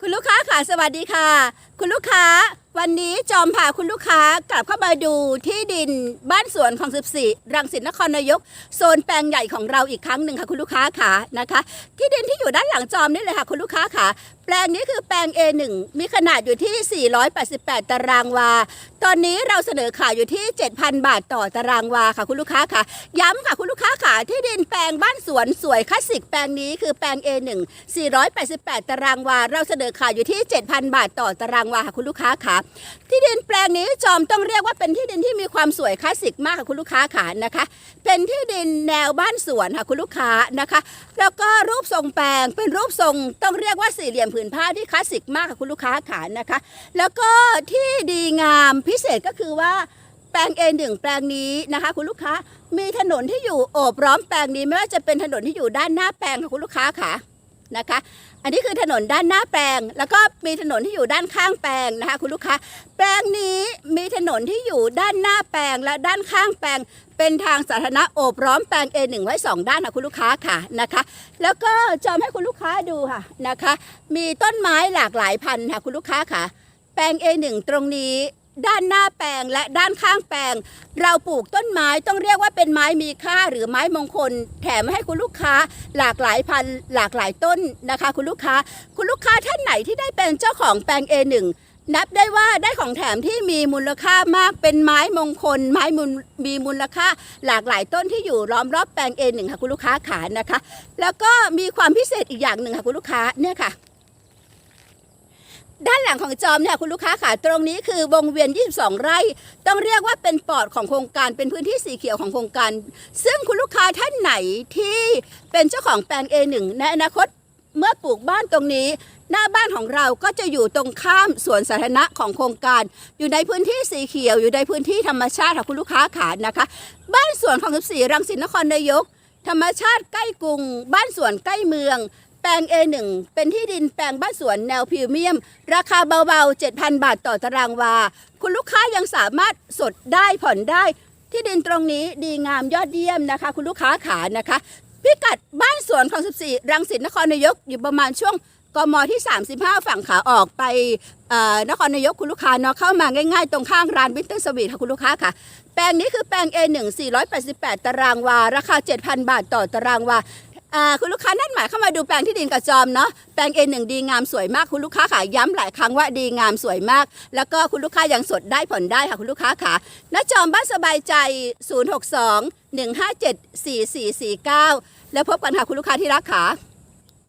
คุณลูกค้าค่ะสวัสดีค่ะ คุณลูกค้า วันนี้จอมพาคุณลูกค้ากลับเข้ามาดูที่ดินบ้านสวนของ 14 รังสิตนครนายก โซนแปลงใหญ่ของเราอีกครั้งหนึ่งค่ะคุณลูกค้าค่ะนะคะ ที่ดินที่อยู่ด้านหลังจอมนี่เลยค่ะคุณลูกค้าค่ะ แปลงนี้คือแปลง A1 มีขนาดอยู่ที่ 488 ตารางวา ตอนนี้เราเสนอขายอยู่ที่ 7,000 บาทต่อตารางวาค่ะคุณลูกค้าค่ะ ย้ำค่ะคุณลูกค้าค่ะที่ดินแปลงบ้านสวนสวยคลาสสิกแปลงนี้คือแปลง A1 488 ตารางวา เราเสนอขายอยู่ที่ 7,000 บาทต่อตารางวาค่ะคุณลูกค้าค่ะที่ดินแปลงนี้จอมต้องเรียกว่าเป็นที่ดินที่มีความสวยคลาสสิกมากค่ะคุณลูกค้าค่ะนะคะ เป็นที่ดินแนวบ้านสวนค่ะคุณลูกค้านะคะ แล้วก็รูปทรงแปลงเป็นรูปทรงต้องเรียกว่าสี่เหลี่ยมผืนผ้าที่คลาสสิกมากค่ะคุณลูกค้าค่ะนะคะ แล้วก็ที่ดีงามพิเศษก็คือว่าแปลง A1 แปลงนี้นะคะ คุณลูกค้ามีถนนที่อยู่โอบล้อมแปลงนี้ไม่ว่าจะเป็นถนนที่อยู่ด้านหน้าแปลงค่ะคุณลูกค้าค่ะ นะคะ อันนี้คือถนนด้านหน้าแปลง แล้วก็มีถนนที่อยู่ด้านข้างแปลงนะคะคุณลูกค้า แปลงนี้มีถนนที่อยู่ด้านหน้าแปลงและด้านข้างแปลง เป็นทางสาธารณะโอบล้อมแปลง A1 ไว้ 2 ด้านค่ะคุณลูกค้าค่ะนะคะ แล้วก็จอมให้คุณลูกค้าดูค่ะนะคะ มีต้นไม้หลากหลายพันธุ์ค่ะคุณลูกค้าค่ะ แปลง A1 ตรงนี้ ด้านหน้าแปลงและด้านข้างแปลง เราปลูกต้นไม้ต้องเรียกว่าเป็นไม้มีค่าหรือไม้มงคล แถมให้คุณลูกค้าหลากหลายพันหลากหลายต้นนะคะ คุณลูกค้า คุณลูกค้าท่านไหนที่ได้เป็นเจ้าของแปลง A1 นับได้ว่าได้ของแถมที่มีมูลค่ามากเป็นไม้มงคล ไม้มูลมีมูลค่าหลากหลายต้นที่อยู่ล้อมรอบแปลง A1 ค่ะคุณลูกค้าขานะคะ แล้วก็มีความพิเศษอีกอย่างหนึ่งค่ะคุณลูกค้าเนี่ยค่ะ หลังของจอมเนี่ยคุณลูกค้าค่ะตรงนี้คือวงเวียน 22 ไร่ ต้องเรียกว่าเป็นปอดของโครงการเป็นพื้นที่สีเขียวของโครงการ ซึ่งคุณลูกค้าท่านไหนที่เป็นเจ้าของแปลง A1 ในอนาคตเมื่อปลูกบ้านตรงนี้ หน้าบ้านของเราก็จะอยู่ตรงข้ามสวนสาธารณะของโครงการ อยู่ในพื้นที่สีเขียว อยู่ในพื้นที่ธรรมชาติค่ะคุณลูกค้าขานะคะ บ้านสวนของ14รังสิตนครนายก ธรรมชาติใกล้กรุง บ้านสวนใกล้เมือง ปลง A1 เป็นที่ดินแปลงบ้านสวนแนวพรีเมียม ราคาเบาๆ 7,000 บาทต่อตารางวา คุณลูกค้ายังสามารถสดได้ผ่อนได้ ที่ดินตรงนี้ดีงามยอดเยี่ยมนะคะ คุณลูกค้าขานะคะ พิกัดบ้านสวนของ 14 รังสิตนครนายกอยู่ประมาณช่วงกมที่ 35 ฝั่งขาออกไปเอ่อนครนายกคุณลูกค้าเนาะเข้ามาง่ายๆ ตรงข้างร้านวินเทอร์สวีทค่ะคุณลูกค้าค่ะ แปลงนี้คือแปลง A1 488 ตารางวา ราคา 7,000 บาทต่อตารางวา คุณลูกค้านั่นหมายเข้ามาดูแปลงที่ดินกับจอมเนาะแปลง A1 ดีงามสวยมากคุณลูกค้าขาย้ำหลายครั้งว่าดีงามสวยมาก แล้วก็คุณลูกค้ายังสดได้ผ่อนได้ค่ะคุณลูกค้าขาณจอมบ้านสบายใจ 062 157 4449 แล้วพบกันค่ะคุณลูกค้าที่รักค่ะ